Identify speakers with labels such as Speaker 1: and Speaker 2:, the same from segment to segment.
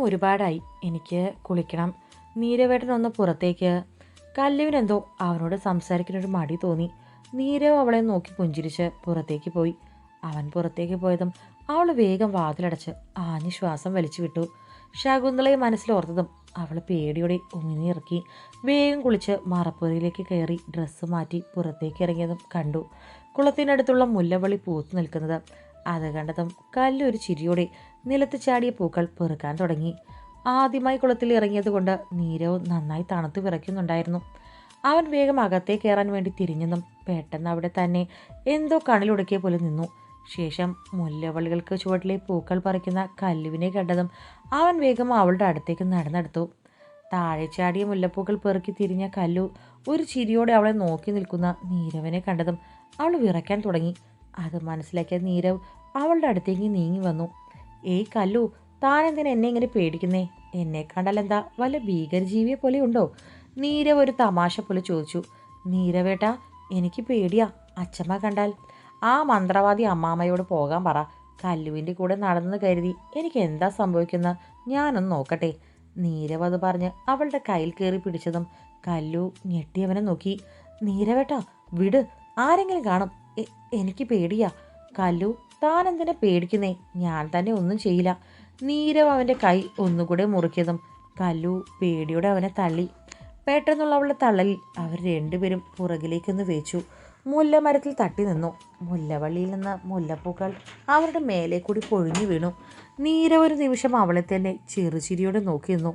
Speaker 1: ഒരുപാടായി. എനിക്ക് കുളിക്കണം. നീരവേട്ടനൊന്ന് പുറത്തേക്ക്. കല്ലുവിനെന്തോ അവനോട് സംസാരിക്കാനൊരു മടി തോന്നി. നീരവ് അവളെ നോക്കി പുഞ്ചിരിച്ച് പുറത്തേക്ക് പോയി. അവൻ പുറത്തേക്ക് പോയതും അവൾ വേഗം വാതിലടച്ച് ആഞ്ഞു ശ്വാസം വലിച്ചു വിട്ടു ശകുന്തളയെ മനസ്സിലോർത്തതും അവൾ പേടിയോടെ ഉങ്ങിനിറക്കി വേഗം കുളിച്ച് മറപ്പുരയിലേക്ക് കയറി ഡ്രസ്സ് മാറ്റി പുറത്തേക്ക് ഇറങ്ങിയതും കണ്ടു. കുളത്തിനടുത്തുള്ള മുല്ലവള്ളി പൂത്തു നിൽക്കുന്നത്. അത് കണ്ടതും കല്ലൊരു ചിരിയോടെ നിലത്ത് ചാടിയ പൂക്കൾ പെറുക്കാൻ തുടങ്ങി. ആദ്യമായി കുളത്തിൽ ഇറങ്ങിയതുകൊണ്ട് നീരവ് നന്നായി തണുത്തു വിറയ്ക്കുന്നുണ്ടായിരുന്നു. അവൻ വേഗം അകത്തേ കയറാൻ വേണ്ടി തിരിഞ്ഞെന്നും പെട്ടെന്ന് അവിടെ തന്നെ എന്തോ കണിലുടക്കിയ പോലെ നിന്നു. ശേഷം മുല്ലവള്ളികൾക്ക് ചുവട്ടിലെ പൂക്കൾ പറിക്കുന്ന കല്ലുവിനെ കണ്ടതും അവൻ വേഗം അവളുടെ അടുത്തേക്ക് നടന്നെടുത്തു. താഴെ ചാടിയ മുല്ലപ്പൂക്കൾ പെറുക്കി തിരിഞ്ഞ കല്ലു ഒരു ചിരിയോടെ അവളെ നോക്കി നിൽക്കുന്ന നീരവിനെ കണ്ടതും അവൾ വിറയ്ക്കാൻ തുടങ്ങി. അത് മനസ്സിലാക്കിയ നീരവ് അവളുടെ അടുത്തേക്ക് നീങ്ങി വന്നു. ഏയ് കല്ലു താനെന്തിനാ എന്നെ ഇങ്ങനെ പേടിക്കുന്നേ? എന്നെ കണ്ടാലെന്താ വല്ല ഭീകരജീവിയെ പോലെ ഉണ്ടോ? നീരവ് ഒരു തമാശ പോലെ ചോദിച്ചു. നീരവേട്ട എനിക്ക് പേടിയാ അച്ചമ്മ കണ്ടാൽ. ആ മന്ത്രവാദി അമ്മാമ്മയോട് പോകാൻ പറ. കല്ലുവിന്റെ കൂടെ നടന്നു കരുതി എനിക്ക് എന്താ സംഭവിക്കുന്ന? ഞാനൊന്ന് നോക്കട്ടെ. നീരവ് അത് പറഞ്ഞ് അവളുടെ കയ്യിൽ കയറി പിടിച്ചതും കല്ലു ഞെട്ടിയവനെ നോക്കി. നീരവേട്ട വിട് ആരെങ്കിലും കാണും. എനിക്ക് പേടിയാ. കല്ലു താൻ എന്തിനെ പേടിക്കുന്നേ? ഞാൻ തന്നെ ഒന്നും ചെയ്യില്ല. നീരവ് അവന്റെ കൈ ഒന്നുകൂടെ മുറുക്കിയതും കല്ലു പേടിയോടെ അവനെ തള്ളി. പെട്ടെന്നുള്ള അവളുടെ തള്ളലിൽ അവർ രണ്ടുപേരും പുറകിലേക്കൊന്ന് വെച്ചു. മുല്ലമരത്തിൽ തട്ടി നിന്നു. മുല്ലവള്ളിയിൽ നിന്ന് മുല്ലപ്പൂക്കൾ അവരുടെ മേലെ കൂടി പൊഴിഞ്ഞു വീണു. നീരവ് ഒരു നിമിഷം അവളെ തന്നെ ചെറുചിരിയോടെ നോക്കി നിന്നു.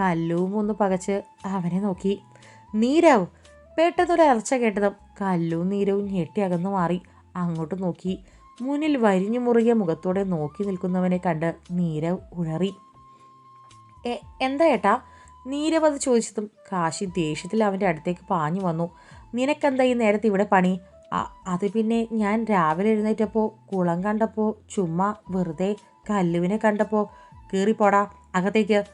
Speaker 1: കല്ലുവും ഒന്ന് പകച്ച് അവനെ നോക്കി. നീരവ്! പെട്ടെന്നൊരു അലർച്ച കേട്ടതും കല്ലും നീരവും ഞെട്ടി അകന്നു മാറി. അങ്ങോട്ട് നോക്കി. മുന്നിൽ വരിഞ്ഞു മുറുകിയ മുഖത്തോടെ നോക്കി നിൽക്കുന്നവനെ കണ്ട് നീരവ് ഉഴറി. "എ, എന്താ ഏട്ടാ? നീരവ് അത് ചോദിച്ചതും കാശി ദേഷ്യത്തിൽ അവന്റെ അടുത്തേക്ക് പാഞ്ഞു വന്നു. നിനക്കെന്താ ഈ നേരത്തെ ഇവിടെ പണി? അത് പിന്നെ ഞാൻ രാവിലെ എഴുന്നേറ്റപ്പോൾ കുളം കണ്ടപ്പോൾ ചുമ്മാ വെറുതെ കല്ലുവിനെ കണ്ടപ്പോൾ കീറിപ്പോടാ അകത്തേക്ക്.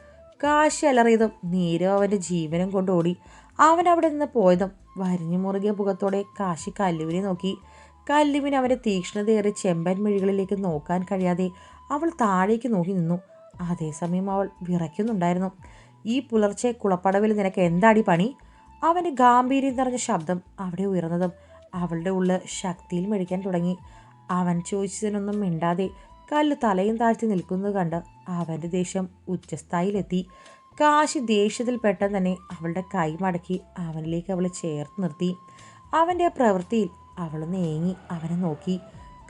Speaker 1: കാശി അലറിയതും നീരവ് അവന്റെ ജീവനും കൊണ്ടോടി അവൻ അവിടെ നിന്ന് പോയതും വരിഞ്ഞു മുറുകിയ മുഖത്തോടെ കാശി കല്ലുവിനെ നോക്കി. കല്ലുവിന് അവന്റെ തീക്ഷ്ണതയേറെ ചെമ്പൻ മിഴികളിലേക്ക് നോക്കാൻ കഴിയാതെ അവൾ താഴേക്ക് നോക്കി നിന്നു. അതേസമയം അവൾ വിറയ്ക്കുന്നുണ്ടായിരുന്നു. ഈ പുലർച്ചെ കുളപ്പടവിൽ നിനക്ക് എന്താടി പണി? അവന്റെ ഗാംഭീര്യം നിറഞ്ഞ ശബ്ദം അവിടെ ഉയർന്നതും അവളുടെ ഉള്ളിൽ ശക്തിയിൽ മെഴിക്കാൻ തുടങ്ങി. അവൻ ചോദിച്ചതിനൊന്നും മിണ്ടാതെ കല്ല് തലയും താഴ്ത്തി നിൽക്കുന്നത് കണ്ട് അവന്റെ ദേഷ്യം ഉച്ചസ്ഥായിലെത്തി. കാശി ദേഷ്യത്തിൽ പെട്ടെന്ന് തന്നെ അവളുടെ കൈ മടക്കി അവനിലേക്ക് അവളെ ചേർത്ത് നിർത്തി. അവന്റെ ആ പ്രവൃത്തിയിൽ അവൾ നേങ്ങി അവനെ നോക്കി.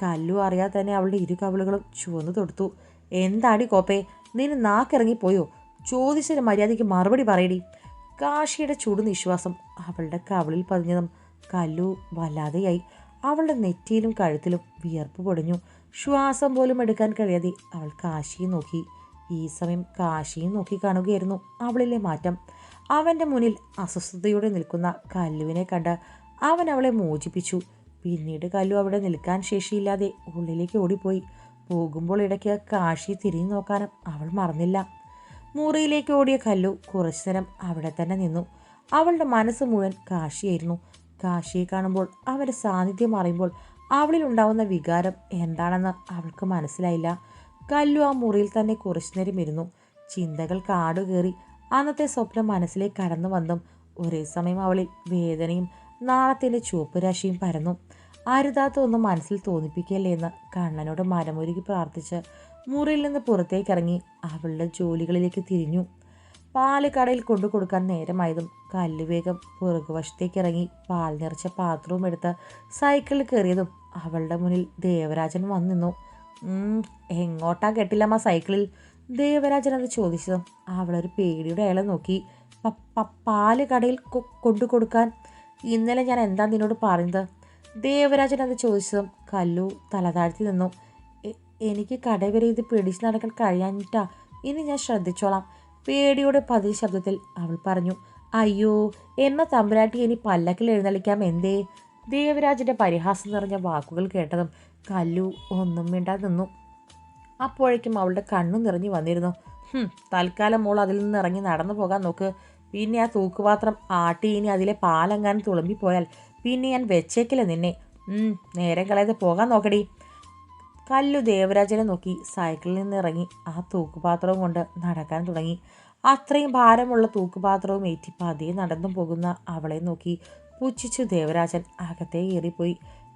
Speaker 1: കല്ലു അറിയാതെ തന്നെ അവളുടെ ഇരു കവിളുകളും ചുവന്നു തൊടുത്തു. എന്താടി കോപ്പേ നിന്നെ നാക്കിറങ്ങിപ്പോയോ? ചോദിച്ചതിന് മര്യാദയ്ക്ക് മറുപടി പറയടി. കാശിയുടെ ചൂട് നിശ്വാസം അവളുടെ കവിളിൽ പതിഞ്ഞതും കല്ലു വല്ലാതെയായി. അവളുടെ നെറ്റിയിലും കഴുത്തിലും വിയർപ്പ് പൊടിഞ്ഞു. ശ്വാസം പോലും എടുക്കാൻ കഴിയാതെ അവൾ കാശിയെ നോക്കി. ഈ സമയം കാശിയും നോക്കി കാണുകയായിരുന്നു അവളിലെ മാറ്റം. അവന്റെ മുന്നിൽ അസ്വസ്ഥതയോടെ നിൽക്കുന്ന കല്ലുവിനെ കണ്ട് അവൻ അവളെ മോചിപ്പിച്ചു. പിന്നീട് കല്ലു അവിടെ നിൽക്കാൻ ശേഷിയില്ലാതെ ഉള്ളിലേക്ക് ഓടിപ്പോയി. പോകുമ്പോൾ ഇടയ്ക്ക് കാശി തിരിഞ്ഞു നോക്കാനും അവൾ മറന്നില്ല. മുറിയിലേക്ക് ഓടിയ കല്ലു കുറച്ചു നേരം അവിടെ തന്നെ നിന്നു. അവളുടെ മനസ്സ് മുഴുവൻ കാശിയായിരുന്നു. കാശിയെ കാണുമ്പോൾ അവരുടെ സാന്നിധ്യം അറിയുമ്പോൾ അവളിൽ ഉണ്ടാവുന്ന വികാരം എന്താണെന്ന് അവൾക്ക് മനസ്സിലായില്ല. കല്ലു ആ മുറിയിൽ തന്നെ കുറച്ചു നേരം ഇരുന്നു. ചിന്തകൾ കാടുകയറി അന്നത്തെ സ്വപ്നം മനസ്സിലേക്ക് കടന്നു വന്നും. ഒരേ സമയം അവളിൽ വേദനയും നാളത്തിന്റെ ചുവപ്പ് രാശിയും പരന്നു. ആരുതാത്ത ഒന്നും മനസ്സിൽ തോന്നിപ്പിക്കല്ലേ എന്ന് കണ്ണനോട് മരമൊരുക്കി പ്രാർത്ഥിച്ച് മുറിയിൽ നിന്ന് പുറത്തേക്കിറങ്ങി അവളുടെ ജോലികളിലേക്ക് തിരിഞ്ഞു. പാൽ കടയിൽ കൊണ്ടു കൊടുക്കാൻ നേരമായതും കല്ലുവേഗം പുറകുവശത്തേക്ക് ഇറങ്ങി പാൽ നിറച്ച പാത്രവും എടുത്ത് സൈക്കിളിൽ കയറിയതും അവളുടെ മുന്നിൽ ദേവരാജൻ വന്നു നിന്നു "ഉം, എങ്ങോട്ടാ കെട്ടില്ലമ്മ സൈക്കിളിൽ? ദേവരാജൻ അത് ചോദിച്ചതും അവളൊരു പേടിയുടെ അയാളെ നോക്കി. "പ- പ- പാൽ കടയിൽ കൊണ്ടു കൊടുക്കാൻ ഇന്നലെ ഞാൻ എന്താ നിന്നോട് പറഞ്ഞത്? ദേവരാജൻ അത് ചോദിച്ചതും കല്ലു തലതാഴ്ത്തി നിന്നു. എനിക്ക് കടവരെ ഇത് പിടിച്ചു നടക്കാൻ കഴിയാഞ്ഞിട്ടാ. ഇനി ഞാൻ ശ്രദ്ധിച്ചോളാം. പേടിയോടെ പതിവ് ശബ്ദത്തിൽ അവൾ പറഞ്ഞു അയ്യോ എന്ന തമ്പുരാട്ടി ഇനി പല്ലക്കിൽ എഴുന്നള്ളിക്കാം എന്തേ? ദേവരാജന്റെ പരിഹാസം നിറഞ്ഞ വാക്കുകൾ കേട്ടതും കല്ലു ഒന്നും മിണ്ടാതെ നിന്നു. അപ്പോഴേക്കും അവളുടെ കണ്ണു നിറഞ്ഞു വന്നിരുന്നു. "ഹും, തൽക്കാലം മോൾ അതിൽ നിന്ന് ഇറങ്ങി നടന്നു പോകാൻ നോക്ക്. പിന്നെ ആ തൂക്കുപാത്രം ആട്ടി ഇനി അതിലെ പാലെങ്ങാനും തുളുമ്പിപ്പോയാൽ പിന്നെ ഞാൻ വെച്ചേക്കില്ല നിന്നെ. നേരം കളയാതെ പോകാൻ നോക്കടി. കല്ലു ദേവരാജനെ നോക്കി സൈക്കിളിൽ നിന്ന് ഇറങ്ങി ആ തൂക്കുപാത്രവും കൊണ്ട് നടക്കാൻ തുടങ്ങി. അത്രയും ഭാരമുള്ള തൂക്കുപാത്രവും ഏറ്റി പതിയെ നടന്നു പോകുന്ന അവളെ നോക്കി പുച്ഛിച്ചു ദേവരാജൻ. അകത്തേ കയറിപ്പോയി.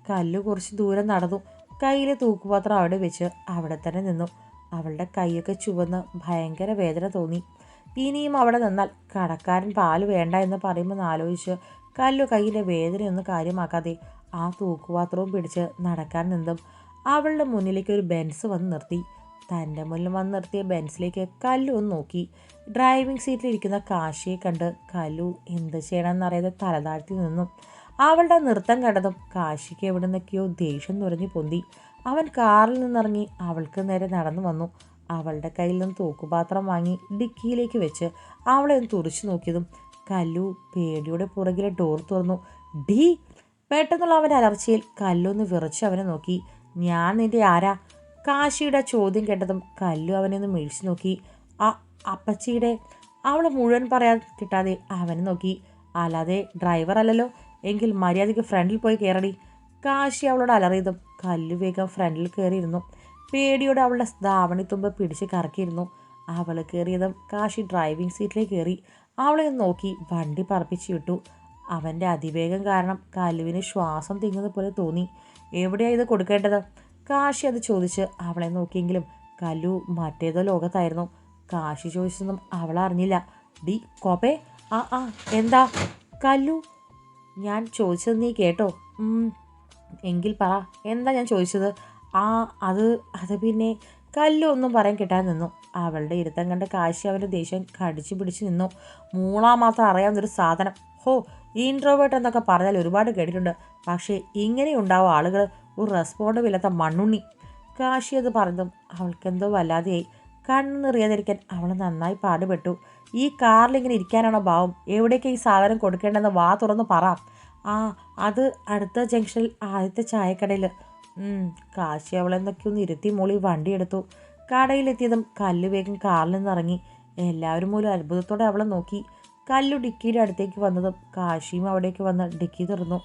Speaker 1: കല്ലു കുറച്ച് ദൂരം നടന്നു. കയ്യിലെ തൂക്കുപാത്രം അവിടെ വെച്ച് അവിടെ തന്നെ നിന്നു. അവളുടെ കൈയൊക്കെ ചുവന്ന് ഭയങ്കര വേദന തോന്നി. ഇനിയും അവിടെ നിന്നാൽ കടക്കാരൻ പാൽ വേണ്ട എന്ന് പറയുമെന്ന് ആലോചിച്ച് കല്ലു കയ്യിലെ വേദനയൊന്നും കാര്യമാക്കാതെ ആ തൂക്കുപാത്രവും പിടിച്ച് നടക്കാൻ നിന്നും അവളുടെ മുന്നിലേക്ക് ഒരു ബെൻസ് വന്ന് നിർത്തി. തന്റെ മുന്നിൽ വന്ന് നിർത്തിയ ബെൻസിലേക്ക് കല്ലു ഒന്ന് നോക്കി. ഡ്രൈവിംഗ് സീറ്റിലിരിക്കുന്ന കാശിയെ കണ്ട് കല്ലു എന്ത് ചെയ്യണമെന്നറിയാതെ തലതാഴ്ത്തി നിന്നു. അവളുടെ നൃത്തം കണ്ടതും കാശിക്ക് എവിടെ നിന്നൊക്കെയോ ദേഷ്യം നുറഞ്ഞു പൊന്തി. അവൻ കാറിൽ നിന്നിറങ്ങി അവൾക്ക് നേരെ നടന്നു വന്നു. അവളുടെ കയ്യിൽ നിന്ന് തൂക്കുപാത്രം വാങ്ങി ഡിക്കിയിലേക്ക് വെച്ച് അവളെ ഒന്ന് തുറച്ചു നോക്കിയതും കല്ലു പേടിയുടെ പുറകിലെ ഡോർ തുറന്നു. ഡി പെട്ടെന്നുള്ള അവന്റെ അലർച്ചയിൽ കല്ലൊന്ന് വിറച്ച് അവനെ നോക്കി. ഞാൻ നിന്റെ ആരാ? കാശിയുടെ ചോദ്യം കേട്ടതും കല്ലു അവനെ ഒന്ന് മേടിച്ചു നോക്കി. ആ അപ്പച്ചിയുടെ? അവൾ മുഴുവൻ പറയാൻ കിട്ടാതെ അവനെ നോക്കി. അല്ലാതെ ഡ്രൈവർ അല്ലല്ലോ. എങ്കിൽ മര്യാദയ്ക്ക് ഫ്രണ്ടിൽ പോയി കയറടി കാശി അവളോട് അലറിയതും കല്ലു വേഗം ഫ്രണ്ടിൽ കയറിയിരുന്നു പേടിയോടെ അവളുടെ ധാവണിത്തുമ്പ് പിടിച്ച് കറക്കിയിരുന്നു. അവൾ കയറിയതും കാശി ഡ്രൈവിംഗ് സീറ്റിലേക്ക് കയറി അവളെ നോക്കി വണ്ടി പറപ്പിച്ച് വിട്ടു. അവന്റെ അതിവേഗം കാരണം കലുവിന് ശ്വാസം തിങ്ങുന്നത് പോലെ തോന്നി. എവിടെയാണ് ഇത് കൊടുക്കേണ്ടത്? കാശി അത് ചോദിച്ച് അവളെ നോക്കിയെങ്കിലും കല്ലു മറ്റേതോ ലോകത്തായിരുന്നു. കാശി ചോദിച്ചതൊന്നും അവൾ അറിഞ്ഞില്ല. ഡി കോപ്പേ? ആ ആ എന്താ? കല്ലു ഞാൻ ചോദിച്ചത് നീ കേട്ടോ? എങ്കിൽ പറ. എന്താ ഞാൻ ചോദിച്ചത്? ആ അത് അത് പിന്നെ കല്ലൊന്നും പറയാൻ കിട്ടാൻ നിന്നു. അവളുടെ ഇരുത്തം കണ്ട് കാശി അവന്റെ ദേഷ്യം കടിച്ചു പിടിച്ച് നിന്നു. മൂളാ മാത്രം അറിയാവുന്നൊരു സാധനം. ഹോ ഇൻട്രോവേർട്ട് എന്നൊക്കെ പറഞ്ഞാൽ ഒരുപാട് കേട്ടിട്ടുണ്ട്. പക്ഷേ ഇങ്ങനെ ഇങ്ങനെയുണ്ടാവും ആളുകൾ ഒരു റെസ്പോണ്ടും ഇല്ലാത്ത മണ്ണുണ്ണി. കാശി അത് പറഞ്ഞതും അവൾക്കെന്തോ വല്ലാതെയായി. കണ്ണു നിറിയാതിരിക്കാൻ അവൾ നന്നായി പാടുപെട്ടു. ഈ കാറിൽ ഇങ്ങനെ ഇരിക്കാനാണോ ഭാവം? എവിടേക്ക് ഈ സാധനം കൊടുക്കേണ്ടതെന്ന് വാ തുറന്ന് പറ. ആ അത് അടുത്ത ജംഗ്ഷനിൽ ആദ്യത്തെ ചായക്കടയിൽ കാശി അവളെന്നൊക്കെ ഒന്ന് ഇരുത്തി മോളി വണ്ടി എടുത്തു. കടയിലെത്തിയതും കല്ല് വേഗം കാറിൽ നിന്നിറങ്ങി എല്ലാവരും മൂലം അത്ഭുതത്തോടെ അവളെ നോക്കി. കല്ലു ഡിക്കിയുടെ അടുത്തേക്ക് വന്നതും കാശിയും അവിടേക്ക് വന്ന് ഡിക്കി തുറന്നു.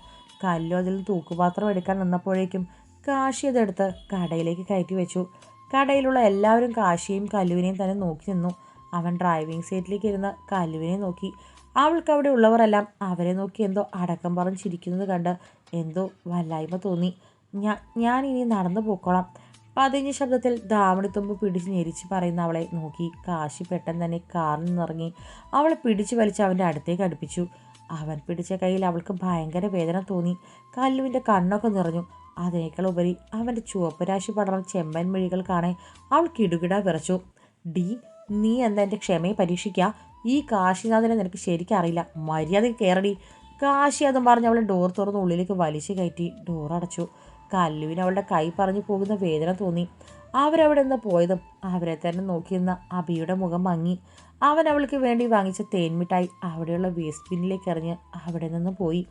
Speaker 1: കല്ലു അതിൽ തൂക്കുപാത്രം എടുക്കാൻ നിന്നപ്പോഴേക്കും കാശി അതെടുത്ത് കടയിലേക്ക് കയറ്റി വെച്ചു. കടയിലുള്ള എല്ലാവരും കാശിയും കല്ലുവിനെയും തന്നെ നോക്കി നിന്നു. അവൻ ഡ്രൈവിംഗ് സീറ്റിലേക്ക് ഇരുന്ന് കല്ലുവിനെ നോക്കി. അവൾക്ക് അവിടെ ഉള്ളവരെല്ലാം അവരെ നോക്കി എന്തോ അടക്കം പറഞ്ഞ് ചിരിക്കുന്നത് കണ്ട് എന്തോ വല്ലായ്മ തോന്നി. ഞാൻ ഇനി നടന്നു പോക്കോളാം. പതിഞ്ഞ ശബ്ദത്തിൽ ദാവണിത്തുമ്പ് പിടിച്ച് ഞെരിച്ച് പറയുന്ന അവളെ നോക്കി. കാശി പെട്ടെന്ന് തന്നെ കാറിൽ നിന്നിറങ്ങി. അവളെ പിടിച്ചു വലിച്ച് അവന്റെ അടുത്തേക്ക് അടുപ്പിച്ചു. അവൻ പിടിച്ച കയ്യിൽ അവൾക്ക് ഭയങ്കര വേദന തോന്നി. കല്ലുവിന്റെ കണ്ണൊക്കെ നിറഞ്ഞു. അതിനേക്കാൾ ഉപരി അവന്റെ ചുവപ്പ് രാശി പടർന്ന ചെമ്പൻ മിഴികൾ കാണെ അവൾ കിടുകിട വിറച്ചു. ഡി നീ എന്താ എന്റെ ക്ഷമയെ പരീക്ഷിക്കുക ഈ കാശിനാഥനെ നിനക്ക് ശരിക്കും അറിയില്ല. മര്യാദയ്ക്ക് കയറടി. കാശി അതും പറഞ്ഞ് അവളെ ഡോർ തുറന്ന് ഉള്ളിലേക്ക് വലിച്ചു കയറ്റി. ഡോർ അടച്ചു. കല്ലുവിന് അവളുടെ കൈ പറഞ്ഞു പോകുന്ന വേദന തോന്നി. അവരവിടെ നിന്ന് പോയതും അവരെ തന്നെ നോക്കിയിരുന്ന അബിയുടെ മുഖം മങ്ങി. അവൻ അവൾക്ക് വേണ്ടി വാങ്ങിച്ച തേൻമിഠായി അവിടെയുള്ള വേസ്റ്റ് ബിന്നിലേക്ക് എറിഞ്ഞ് അവിടെ നിന്ന് പോയി.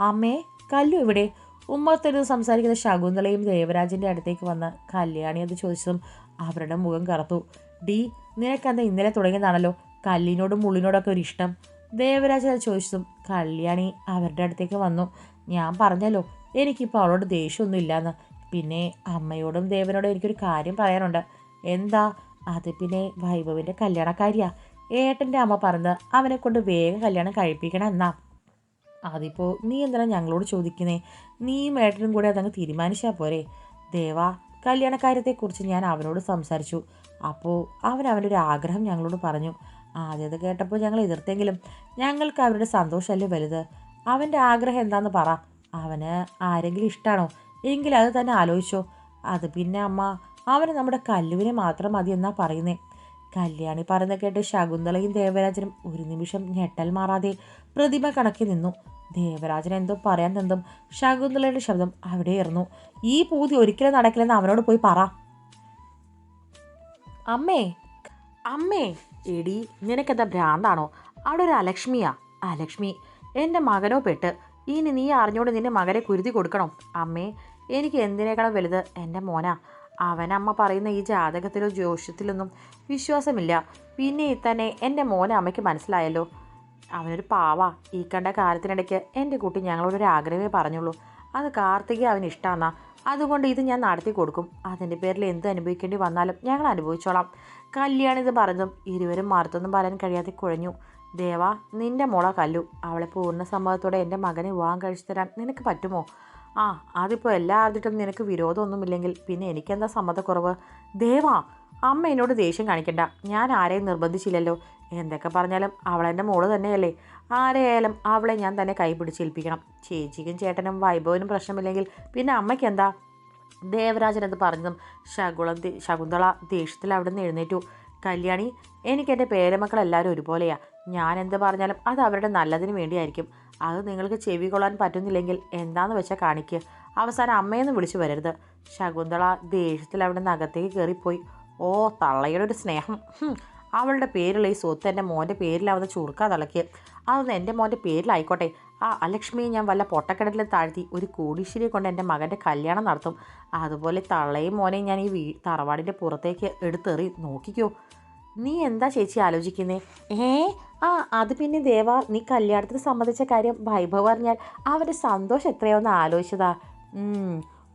Speaker 1: അമ്മേ കല്ലു എവിടെ? ഉമ്മത്തൊരു സംസാരിക്കുന്ന ശകുന്തളയും ദേവരാജന്റെ അടുത്തേക്ക് വന്ന് കല്യാണി അത് ചോദിച്ചതും അവരുടെ മുഖം കറുത്തു. ഡി നിനക്കെന്താ ഇന്നലെ തുടങ്ങിയതാണല്ലോ? കല്ലിനോടും മുള്ളിനോടൊക്കെ ഒരു ഇഷ്ടം. ദേവരാജൻ അത് ചോദിച്ചതും കല്യാണി അവരുടെ അടുത്തേക്ക് വന്നു. ഞാൻ പറഞ്ഞല്ലോ എനിക്കിപ്പോൾ അവളോട് ദേഷ്യമൊന്നും ഇല്ലയെന്ന് പിന്നെ അമ്മയോടും ദേവനോടും എനിക്കൊരു കാര്യം പറയാനുണ്ട്. എന്താ? അത് പിന്നെ വൈഭവിന്റെ കല്യാണക്കാരിയാ. ഏട്ടന്റെ അമ്മ പറഞ്ഞ് അവനെ കൊണ്ട് വേഗം കല്യാണം കഴിപ്പിക്കണം എന്നാ. അതിപ്പോൾ നീ എന്തിനാ ഞങ്ങളോട് ചോദിക്കുന്നേ? നീയും ഏട്ടനും കൂടെ അതങ്ങ് തീരുമാനിച്ചാൽ പോരെ. ദേവ കല്യാണക്കാര്യത്തെക്കുറിച്ച് ഞാൻ അവനോട് സംസാരിച്ചു. അപ്പോൾ അവൻ അവന്റെ ഒരു ആഗ്രഹം ഞങ്ങളോട് പറഞ്ഞു. ആദ്യത് കേട്ടപ്പോൾ ഞങ്ങൾ എതിർത്തെങ്കിലും ഞങ്ങൾക്ക് അവരുടെ സന്തോഷമല്ലേ വലുത്? അവന്റെ ആഗ്രഹം എന്താണെന്ന് പറ. അവന് ആരെങ്കിലും ഇഷ്ടമാണോ എങ്കിൽ അത് തന്നെ ആലോചിച്ചോ. അത് പിന്നെ അമ്മ അവന് നമ്മുടെ കല്ലുവിനെ മാത്രം മതി എന്നാ പറയുന്നേ. കല്യാണി പറയുന്ന കേട്ട് ശകുന്തളയും ദേവരാജനും ഒരു നിമിഷം ഞെട്ടൽ മാറാതെ പ്രതിമ കണക്കി നിന്നു. ദേവരാജൻ എന്തോ പറയാൻ നിന്നും ശകുന്തളയുടെ ശബ്ദം അവിടെയായിരുന്നു ഈ പൂതി ഒരിക്കലും നടക്കില്ലെന്ന് അവനോട് പോയി പറ. അമ്മേ അമ്മേ. എടി നിനക്കെന്താ ഭ്രാന്താണോ? അവിടെ ഒരു അലക്ഷ്മിയാ. അലക്ഷ്മി എന്റെ മകനോ പെട്ട് ഇനി നീ അറിഞ്ഞുകൊണ്ട് നിന്റെ മകനെ കുരുതി കൊടുക്കണം? അമ്മേ എനിക്ക് എന്തിനേക്കാളും വലുത് എന്റെ മോനാ. അവനമ്മ പറയുന്ന ഈ ജാതകത്തിലോ ജ്യോഷ്യത്തിലൊന്നും വിശ്വാസമില്ല. പിന്നെ തന്നെ എന്റെ മോനെ അമ്മയ്ക്ക് മനസ്സിലായല്ലോ. അവനൊരു പാവാ. ഈ കണ്ട കാലത്തിനിടയ്ക്ക് എന്റെ കുട്ടി ഞങ്ങളോടൊരു ആഗ്രഹമേ പറഞ്ഞുള്ളൂ. അത് കാർത്തികെ അവന് ഇഷ്ടമാന്നാ അതുകൊണ്ട് ഇത് ഞാൻ നടത്തി കൊടുക്കും. അതിന്റെ പേരിൽ എന്ത് അനുഭവിക്കേണ്ടി വന്നാലും ഞങ്ങൾ അനുഭവിച്ചോളാം. കല്യാണം ഇത് പറഞ്ഞതും ഇരുവരും മറുത്തൊന്നും പറയാൻ കഴിയാതെ കുഴഞ്ഞു. ദേവ നിന്റെ മുള കല്ലു. അവളെ പൂർണ സമ്മതത്തോടെ എന്റെ മകനെ വിവാഹം കഴിച്ചു തരാൻ നിനക്ക് പറ്റുമോ? ആ അതിപ്പോൾ എല്ലാ ആദ്യമായിട്ടും നിനക്ക് വിരോധമൊന്നുമില്ലെങ്കിൽ പിന്നെ എനിക്കെന്താ സമ്മതക്കുറവ്? ദേവ അമ്മ എന്നോട് ദേഷ്യം കാണിക്കണ്ട. ഞാൻ ആരെയും നിർബന്ധിച്ചില്ലല്ലോ. എന്തൊക്കെ പറഞ്ഞാലും അവളെന്റെ മോൾ തന്നെയല്ലേ. ആരെയായാലും അവളെ ഞാൻ തന്നെ കൈപിടിച്ച് ഏൽപ്പിക്കണം. ചേച്ചിക്കും ചേട്ടനും വൈഭവനും പ്രശ്നമില്ലെങ്കിൽ പിന്നെ അമ്മയ്ക്ക് എന്താ ദേവരാജൻ എന്ന് പറഞ്ഞതും ശകുളം ശകുന്തള ദേഷ്യത്തിൽ അവിടെ നിന്ന് എഴുന്നേറ്റു. കല്യാണി എനിക്കെന്റെ പേരമക്കളെല്ലാവരും ഒരുപോലെയാ. ഞാൻ എന്ത് പറഞ്ഞാലും അത് അവരുടെ നല്ലതിന് വേണ്ടിയായിരിക്കും. അത് നിങ്ങൾക്ക് ചെവി കൊള്ളാൻ പറ്റുന്നില്ലെങ്കിൽ എന്താണെന്ന് വെച്ചാൽ കാണിക്കുക അവസാനം അമ്മയെന്ന് വിളിച്ചു വരരുത്. ശകുന്തള ദേഷ്യത്തിൽ അവിടെ നിന്ന് അകത്തേക്ക് കയറിപ്പോയി ഓ തള്ളയുടെ ഒരു സ്നേഹം. അവളുടെ പേരുള്ള ഈ സ്വത്ത് എന്റെ മോന്റെ പേരിലാവുന്ന ചുരുക്കാ തിളക്കിയത് അതൊന്ന് എന്റെ മോന്റെ പേരിലായിക്കോട്ടെ. ആ അലക്ഷ്മിയെ ഞാൻ വല്ല പൊട്ടക്കിടത്തിൽ താഴ്ത്തി ഒരു കോടീശ്വരിയെ കൊണ്ട് എന്റെ മകന്റെ കല്യാണം നടത്തും. അതുപോലെ തള്ളയും മോനെയും ഞാൻ ഈ വീ തറവാടിന്റെ പുറത്തേക്ക് എടുത്തെറി. നോക്കിക്കോ. നീ എന്താ ചേച്ചി ആലോചിക്കുന്നേ? ഏ ആ അത് പിന്നെ ദേവ നീ കല്യാണത്തിന് സംബന്ധിച്ച കാര്യം വൈഭവ് പറഞ്ഞാൽ അവരുടെ സന്തോഷം എത്രയോന്ന് ആലോചിച്ചതാ.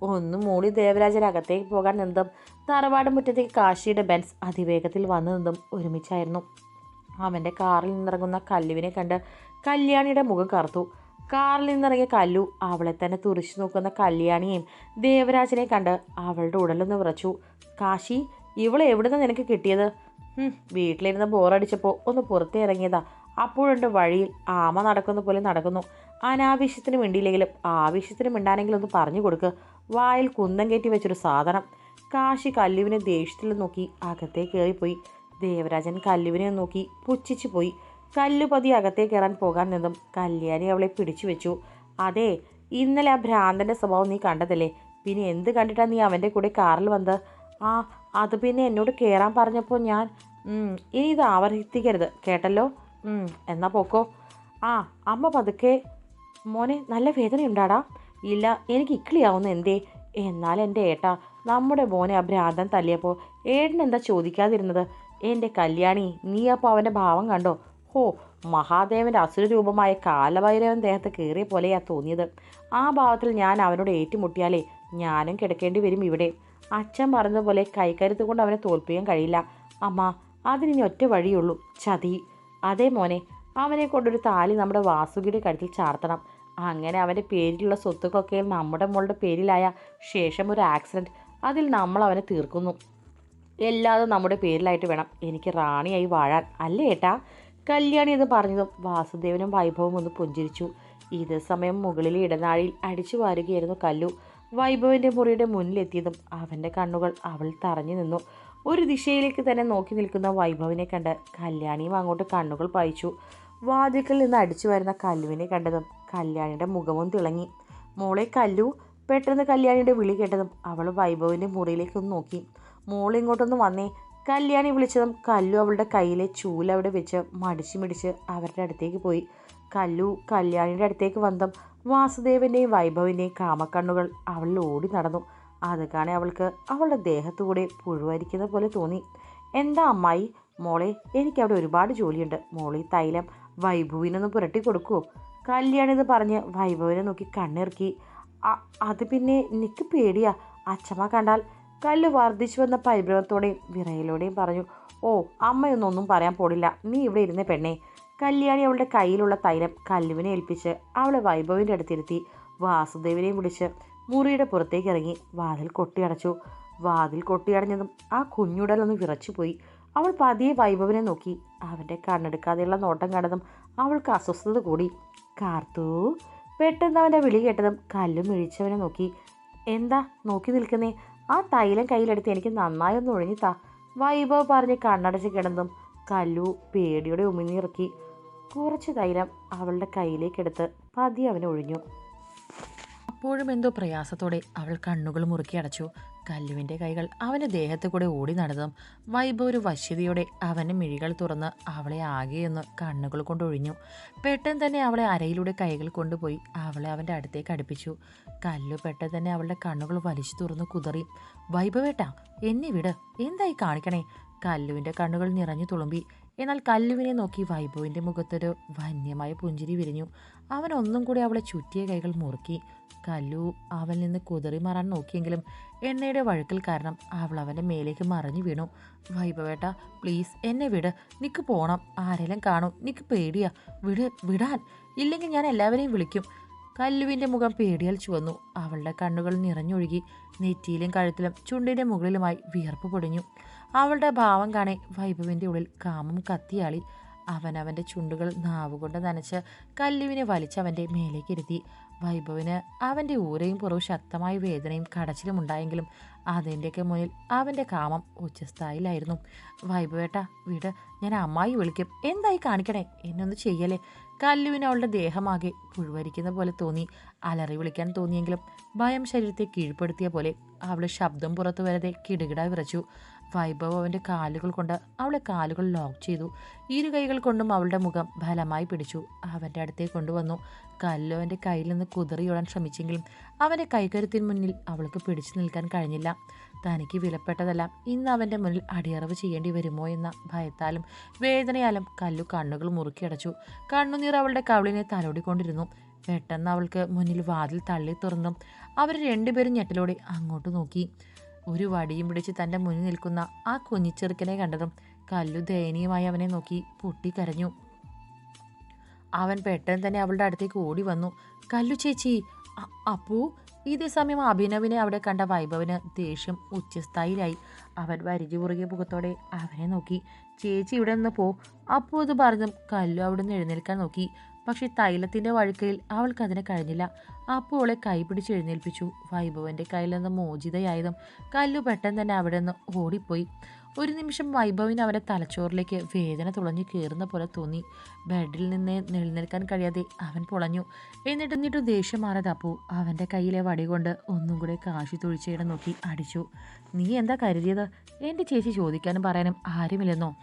Speaker 1: ഒന്ന് മൂളി ദേവരാജനകത്തേക്ക് പോകാൻ നിന്നും തറവാട് മുറ്റത്തേക്ക് കാശിയുടെ ബെൻസ് അതിവേഗത്തിൽ വന്നു നിന്നും ഒരുമിച്ചായിരുന്നു. അവന്റെ കാറിൽ നിന്നിറങ്ങുന്ന കല്ലുവിനെ കണ്ട് കല്യാണിയുടെ മുഖം കറുത്തു. കാറിൽ നിന്നിറങ്ങിയ കല്ലു അവളെ തന്നെ തുറിച്ചു നോക്കുന്ന കല്യാണിയെയും ദേവരാജനെ കണ്ട് അവളുടെ ഉടലൊന്ന് വിറച്ചു. കാശി ഇവളെ എവിടുന്ന് നിനക്ക് കിട്ടിയത്? വീട്ടിലിരുന്ന് ബോറടിച്ചപ്പോൾ ഒന്ന് പുറത്തേ ഇറങ്ങിയതാ. അപ്പോഴുണ്ട് വഴിയിൽ ആമ നടക്കുന്ന പോലെ നടക്കുന്നു. അനാവശ്യത്തിന് മിണ്ടിയില്ലെങ്കിലും ആവശ്യത്തിന് മിണ്ടാനെങ്കിലും ഒന്ന് പറഞ്ഞു കൊടുക്ക്. വായിൽ കുന്തം കയറ്റി വെച്ചൊരു സാധനം. കാശി കല്ലുവിനെ ദേഷ്യത്തിൽ നോക്കി അകത്തേ കയറിപ്പോയി ദേവരാജൻ കല്ലുവിനെ നോക്കി പുച്ഛിച്ചു പോയി. കല്ലു പതി അകത്തേ കയറാൻ പോകാൻ നിന്നും കല്യാണി അവളെ പിടിച്ചു വെച്ചു. അതെ ഇന്നലെ ആ ഭ്രാന്തന്റെ സ്വഭാവം നീ കണ്ടതല്ലേ? പിന്നെ എന്ത് കണ്ടിട്ടാണ് നീ അവന്റെ കൂടെ കാറിൽ വന്നത്? ആ അത് പിന്നെ എന്നോട് കയറാൻ പറഞ്ഞപ്പോൾ ഞാൻ ഇനി ഇത് ആവർത്തിക്കരുത്. കേട്ടല്ലോ? എന്നാൽ എന്നാ പോക്കോ. ആ അമ്മ പതുക്കെ മോനെ നല്ല വേദനയുണ്ടാടാ. ഇല്ല എനിക്ക് ഇക്കിളിയാവുന്നു എന്തേ? എന്നാൽ എന്റെ ഏട്ടാ നമ്മുടെ മോനെ ആ തല്ലിയപ്പോൾ ഏട്ടൻ എന്താ ചോദിക്കാതിരുന്നത്? എന്റെ കല്യാണി നീ അപ്പോൾ അവന്റെ ഭാവം കണ്ടോ? ഹോ മഹാദേവന്റെ അസുരരൂപമായ കാലഭൈരവൻ ദേഹത്ത് കയറിയ പോലെയാ തോന്നിയത്. ആ ഭാവത്തിൽ ഞാൻ അവനോട് ഏറ്റുമുട്ടിയാലേ ഞാനും കിടക്കേണ്ടി വരും ഇവിടെ. അച്ഛൻ പറഞ്ഞതുപോലെ കൈകരുത്ത് കൊണ്ട് അവനെ തോൽപ്പിക്കാൻ കഴിയില്ല. അമ്മ അതിനി ഒറ്റ വഴിയുള്ളൂ. ചതി. അതേ മോനെ അവനെ കൊണ്ടൊരു താലി നമ്മുടെ വാസുകിയുടെ കഴുത്തിൽ ചാർത്തണം. അങ്ങനെ അവന്റെ പേരിലുള്ള സ്വത്തുക്കളൊക്കെ നമ്മുടെ മോളുടെ പേരിലായ ശേഷം ഒരു ആക്സിഡന്റ് അതിൽ നമ്മൾ അവനെ തീർക്കുന്നു. എല്ലാതും നമ്മുടെ പേരിലായിട്ട് വേണം. എനിക്ക് റാണിയായി വാഴാൻ. അല്ലേ ഏട്ടാ? കല്യാണി എന്ന് പറഞ്ഞതും വാസുദേവനും വൈഭവം ഒന്ന് പുഞ്ചിരിച്ചു. ഇതേ സമയം മുകളിലെ ഇടനാഴിയിൽ അടിച്ചു വാരുകയായിരുന്നു കല്ലു. വൈഭവിന്റെ മുറിയുടെ മുന്നിലെത്തിയതും അവന്റെ കണ്ണുകൾ അവൾ തറഞ്ഞു നിന്നു. ഒരു ദിശയിലേക്ക് തന്നെ നോക്കി നിൽക്കുന്ന വൈഭവിനെ കണ്ട് കല്യാണിയും അങ്ങോട്ട് കണ്ണുകൾ പായിച്ചു വാതിക്കൽ നിന്ന് അടിച്ചു വരുന്ന കല്ലുവിനെ കണ്ടതും കല്യാണിയുടെ മുഖവും തിളങ്ങി. മോളെ കല്ലു പെട്ടെന്ന് കല്യാണിയുടെ വിളി കേട്ടതും അവൾ വൈഭവിന്റെ മുറിയിലേക്ക് ഒന്ന് നോക്കി. മോൾ ഇങ്ങോട്ടൊന്ന് വന്നേ കല്യാണി വിളിച്ചതും കല്ലു അവളുടെ കയ്യിലെ ചൂൽ അവിടെ വെച്ച് മടിച്ച് മിടിച്ച് അവരുടെ അടുത്തേക്ക് പോയി. കല്ലു കല്യാണിയുടെ അടുത്തേക്ക് വന്നതും വാസുദേവന്റെയും വൈഭവിന്റെയും കാമക്കണ്ണുകൾ അവളിൽ ഓടി നടന്നു. അത് കാണെ അവൾക്ക് അവളുടെ ദേഹത്തുകൂടെ പുഴുവരിക്കുന്ന പോലെ തോന്നി. എന്താ അമ്മായി? മോളെ എനിക്കവിടെ ഒരുപാട് ജോലിയുണ്ട്. മോളെ തൈലം വൈഭവിനൊന്ന് പുരട്ടി കൊടുക്കുമോ കല്യാണി ഇത് പറഞ്ഞ് വൈഭവിനെ നോക്കി കണ്ണിറക്കി. അത് പിന്നെ എനിക്ക് പേടിയാ. അച്ഛമ്മ കണ്ടാൽ കല്ല് വർദ്ധിച്ചു വന്ന പരിഭ്രമത്തോടെയും വിറയിലൂടെയും പറഞ്ഞു ഓ അമ്മയൊന്നൊന്നും പറയാൻ പോടില്ല നീ ഇവിടെ ഇരുന്ന പെണ്ണെ. കല്യാണി അവളുടെ കയ്യിലുള്ള തൈലം കല്ലുവിനെ ഏൽപ്പിച്ച് അവളെ വൈഭവിന്റെ അടുത്തിരുത്തി വാസുദേവിനെയും വിളിച്ച് മുറിയുടെ പുറത്തേക്ക് ഇറങ്ങി വാതിൽ കൊട്ടിയടച്ചു. വാതിൽ കൊട്ടിയടഞ്ഞതും ആ കുഞ്ഞുടലൊന്ന് വിറച്ചുപോയി. അവൾ പതിയെ വൈഭവിനെ നോക്കി. അവന്റെ കണ്ണെടുക്കാതെയുള്ള നോട്ടം കണ്ടതും അവൾക്ക് അസ്വസ്ഥത കൂടി. കാർത്തു? പെട്ടെന്ന് അവന്റെ വിളി കേട്ടതും കല്ലും മിഴിച്ചവനെ നോക്കി. എന്താ നോക്കി നിൽക്കുന്നേ? ആ തൈലം കയ്യിലെടുത്ത് എനിക്ക് നന്നായി ഒന്ന് ഒഴിഞ്ഞു താ വൈഭവ് പറഞ്ഞ് കണ്ണടച്ച് കിടന്നും കല്ലു പേടിയുടെ ഉമിനീറക്കി കുറച്ച് തൈലം അവളുടെ കയ്യിലേക്കെടുത്ത് പതി അവനെ ഒഴിഞ്ഞു. അപ്പോഴും എന്തോ പ്രയാസത്തോടെ അവൾ കണ്ണുകൾ മുറുക്കി അടച്ചു. കല്ലുവിന്റെ കൈകൾ അവന്റെ ദേഹത്തു കൂടെ ഓടി നടന്നതും വൈബ് ഒരു വശ്യതയോടെ അവന്റെ മിഴികൾ തുറന്ന് അവളെ ആകെയൊന്ന് കണ്ണുകൾ കൊണ്ടൊഴിഞ്ഞു പെട്ടെന്ന് തന്നെ അവളെ അരയിലൂടെ കൈകൾ കൊണ്ടുപോയി അവളെ അവന്റെ അടുത്തേക്ക് അടുപ്പിച്ചു. കല്ലു പെട്ടെന്ന് തന്നെ അവളുടെ കണ്ണുകൾ വലിച്ചു തുറന്ന് കുതറി. വൈഭവേട്ടാ എന്നെ വിട് എന്തായി കാണിക്കണേ? കല്ലുവിന്റെ കണ്ണുകൾ നിറഞ്ഞു തുളുമ്പി. എന്നാൽ കല്ലുവിനെ നോക്കി വൈഭവിന്റെ മുഖത്തൊരു വന്യമായ പുഞ്ചിരി വിരിഞ്ഞു. അവൻ ഒന്നും കൂടി അവളെ ചുറ്റിയ കൈകൾ മുറുക്കി. കല്ലു അവനിൽ നിന്ന് കുതിറി മാറാൻ നോക്കിയെങ്കിലും എണ്ണയുടെ വഴുക്കൽ കാരണം അവൾ അവന്റെ മേലേക്ക് മറിഞ്ഞു വീണു. വൈഭവേട്ട പ്ലീസ് എന്നെ വിട്. നിക്ക് പോണം. ആരെല്ലാം കാണും. നിക്ക് പേടിയാ. വിട് വിടാൻ. ഇല്ലെങ്കിൽ ഞാൻ എല്ലാവരെയും വിളിക്കും. കല്ലുവിന്റെ മുഖം പേടിയാൽ ചുവന്നു. അവളുടെ കണ്ണുകൾ നിറഞ്ഞൊഴുകി. നെറ്റിയിലും കഴുത്തിലും ചുണ്ടിന്റെ മുകളിലുമായി വിയർപ്പ് പൊടിഞ്ഞു. അവളുടെ ഭാവം കാണെ വൈഭവിന്റെ ഉള്ളിൽ കാമം കത്തിയാളി. അവൻ അവന്റെ ചുണ്ടുകൾ നാവുകൊണ്ട് നനച്ച് കല്ലുവിനെ വലിച്ചവന്റെ മേലേക്ക് ഇരുത്തി. വൈഭവിന് അവന്റെ ഊരയും പുറവും ശക്തമായ വേദനയും കടച്ചിലും ഉണ്ടായെങ്കിലും അതിന്റെയൊക്കെ മുന്നിൽ അവന്റെ കാമം ഉച്ചസ്ഥായിലായിരുന്നു. വൈഭവേട്ട വീട് ഞാൻ അമ്മായി വിളിക്കും. എന്തായി കാണിക്കണേ? എന്നൊന്ന് ചെയ്യലേ. കല്ലുവിന് അവളുടെ ദേഹമാകെ പുഴുവരിക്കുന്ന പോലെ തോന്നി. അലറി വിളിക്കാൻ തോന്നിയെങ്കിലും ഭയം ശരീരത്തെ കീഴ്പ്പെടുത്തിയ പോലെ അവൾ ശബ്ദം പുറത്തു വരാതെ കിടുകിട വിറച്ചു. വൈഭവ് അവന്റെ കാലുകൾ കൊണ്ട് അവളെ കാലുകൾ ലോക്ക് ചെയ്തു. ഇരു കൈകൾ കൊണ്ടും അവളുടെ മുഖം ബലമായി പിടിച്ചു. അവന്റെ അടുത്തേക്ക് കൊണ്ടുവന്നു. കല്ലു അവന്റെ കയ്യിൽ നിന്ന് കുതിറിയോടാൻ ശ്രമിച്ചെങ്കിലും അവന്റെ കൈകരുത്തിന് മുന്നിൽ അവൾക്ക് പിടിച്ചു നിൽക്കാൻ കഴിഞ്ഞില്ല. തനിക്ക് വിലപ്പെട്ടതെല്ലാം ഇന്ന് അവന്റെ മുന്നിൽ അടിയറവ് ചെയ്യേണ്ടി വരുമോ എന്ന ഭയത്താലും വേദനയാലും കല്ലു കണ്ണുകൾ മുറുക്കിയടച്ചു കണ്ണുനീർ അവളുടെ കവിളിനെ തലോടിക്കൊണ്ടിരുന്നു. പെട്ടെന്ന് അവൾക്ക് മുന്നിൽ വാതിൽ തള്ളി തുറന്നും. അവർ രണ്ടുപേരും ഞെട്ടലോടെ അങ്ങോട്ട് നോക്കി. ഒരു വടിയും പിടിച്ച് തന്റെ മുന്നിൽ നിൽക്കുന്ന ആ കുഞ്ഞിച്ചെറുക്കനെ കണ്ടതും കല്ലു ദയനീയമായി അവനെ നോക്കി പൊട്ടിക്കരഞ്ഞു. അവൻ പെട്ടെന്ന് തന്നെ അവളുടെ അടുത്തേക്ക് ഓടി വന്നു. കല്ലു ചേച്ചി അപ്പൂ ഇതേ സമയം അഭിനവിനെ അവിടെ കണ്ട വൈഭവന് ദേഷ്യം ഉച്ചസ്ഥായിലായി. അവൻ വരിഞ്ഞു പുറകെ മുഖത്തോടെ അവനെ നോക്കി. ചേച്ചി ഇവിടെ നിന്ന് പോ. അപ്പോ ഇത് പറഞ്ഞും കല്ലു അവിടെ നിന്ന് എഴുന്നേൽക്കാൻ നോക്കി. പക്ഷേ തൈലത്തിന്റെ വഴുക്കയിൽ അവൾക്കതിനെ കഴിഞ്ഞില്ല. അപ്പോൾ അവളെ കൈപിടിച്ച് എഴുന്നേൽപ്പിച്ചു. വൈഭവന്റെ കയ്യിൽ നിന്ന് മോചിതയായതും കല്ലു പെട്ടെന്ന് തന്നെ അവിടെ നിന്ന് ഓടിപ്പോയി. ഒരു നിമിഷം വൈഭവിന് അവന്റെ തലച്ചോറിലേക്ക് വേദന തുളഞ്ഞു കയറുന്ന പോലെ തോന്നി. ബെഡിൽ നിന്ന് എഴുന്നേൽക്കാൻ കഴിയാതെ അവൻ പൊളഞ്ഞു. എന്നിട്ട് എന്നിട്ട് ദേഷ്യം മാറാതെ അപ്പു അവന്റെ കയ്യിലെ വടി കൊണ്ട് ഒന്നും കൂടെ കാശി തുഴിച്ചയിടം നോക്കി അടിച്ചു. നീ എന്താ കരുതിയത്? എന്റെ ചേച്ചി ചോദിക്കാനും പറയാനും ആരുമില്ലെന്നോ?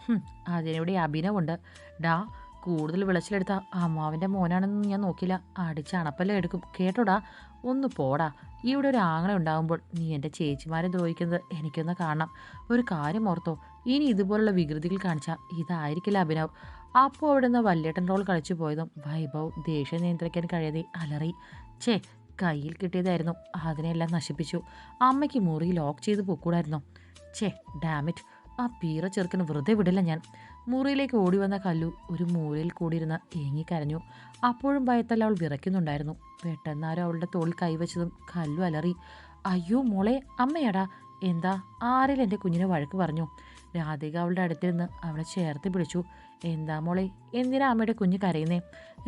Speaker 1: അതിനിവിടെ അഭിനവുണ്ട്. ഡാ കൂടുതൽ വിളച്ചിലെടുത്ത. അമ്മാവിന്റെ മോനാണെന്ന് ഞാൻ നോക്കില്ല അടിച്ച് അണപ്പല്ലേ എടുക്കും. കേട്ടോടാ ഒന്ന് പോടാ. ഇവിടെ ഒരു ആങ്ങള ഉണ്ടാകുമ്പോൾ നീ എന്റെ ചേച്ചിമാരെ ദ്രോഹിക്കുന്നത് എനിക്കൊന്ന് കാണണം. ഒരു കാര്യം ഓർത്തോ ഇനി ഇതുപോലുള്ള വികൃതികൾ കാണിച്ചാൽ ഇതായിരിക്കില്ല അഭിനവ്. അപ്പോൾ അവിടെ നിന്ന് വല്യേട്ടൻ റോൾ കളിച്ചു പോയതും വൈഭവ് ദേഷ്യം നിയന്ത്രിക്കാൻ കഴിയാതെ അലറി. ചേ കയ്യിൽ കിട്ടിയതായിരുന്നു. അതിനെല്ലാം നശിപ്പിച്ചു. അമ്മയ്ക്ക് മുറി ലോക്ക് ചെയ്ത് പൊക്കൂടായിരുന്നു. ചേ ഡാമിറ്റ്. ആ പീറ ചെറുക്കന് വെറുതെ വിടില്ല ഞാൻ. മുറിയിലേക്ക് ഓടി വന്ന കല്ലു ഒരു മൂലയിൽ കൂടിയിരുന്ന് ഏങ്ങിക്കരഞ്ഞു അപ്പോഴും ഭയത്തല്ല അവൾ വിറയ്ക്കുന്നുണ്ടായിരുന്നു. പെട്ടെന്നാരും അവളുടെ തോളിൽ കൈവച്ചതും കല്ലു അലറി അയ്യോ മോളെ അമ്മയടാ എന്താ ആരിൽ എന്റെ കുഞ്ഞിനെ വഴക്ക് പറഞ്ഞു? രാധിക അവളുടെ അടുത്തിരുന്ന് അവളെ ചേർത്ത് പിടിച്ചു. എന്താ മോളെ എന്തിനാ അമ്മയുടെ കുഞ്ഞ് കരയുന്നേ?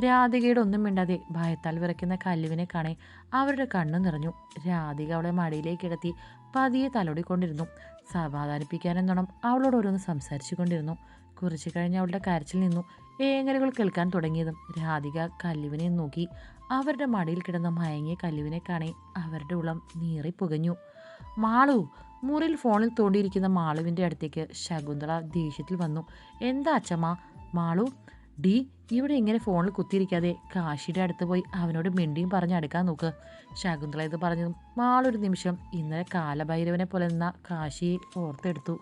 Speaker 1: രാധികയുടെ ഒന്നും മിണ്ടാതെ ഭയത്താൽ വിറയ്ക്കുന്ന കല്ലുവിനെ കാണെ അവരുടെ കണ്ണു നിറഞ്ഞു. രാധിക അവളെ മടിയിലേക്ക് കിടത്തി പതിയെ തലോടിക്കൊണ്ടിരുന്നു. സമാധാനിപ്പിക്കാനെന്നോണം അവളോട് ഓരോന്ന് സംസാരിച്ചു കൊണ്ടിരുന്നു കുറച്ചു കഴിഞ്ഞ് അവളുടെ കരച്ചിൽ നിന്നു. ഏങ്ങലുകൾ കേൾക്കാൻ തുടങ്ങിയതും രാധിക കല്ലുവിനെ നോക്കി. അവരുടെ മടിയിൽ കിടന്ന മയങ്ങിയ കല്ലുവിനെ കാണി അവരുടെ ഉള്ളം നീറി പുകഞ്ഞു. മാളു മുറിയിൽ ഫോണിൽ തോണ്ടിയിരിക്കുന്ന മാളുവിന്റെ അടുത്തേക്ക് ശകുന്തള ദേഷ്യത്തിൽ വന്നു. എന്താ അച്ഛമ്മ? മാളു ഡി ഇവിടെ ഇങ്ങനെ ഫോണിൽ കുത്തിയിരിക്കാതെ കാശിയുടെ അടുത്ത് പോയി അവനോട് മിണ്ടിയും പറഞ്ഞ് അടുക്കാൻ നോക്ക്. ശകുന്തള ഇത് പറഞ്ഞതും മാളൊരു നിമിഷം ഇന്നലെ കാലഭൈരവനെ പോലെ നിന്ന കാശിയെ ഓർത്തെടുത്തു.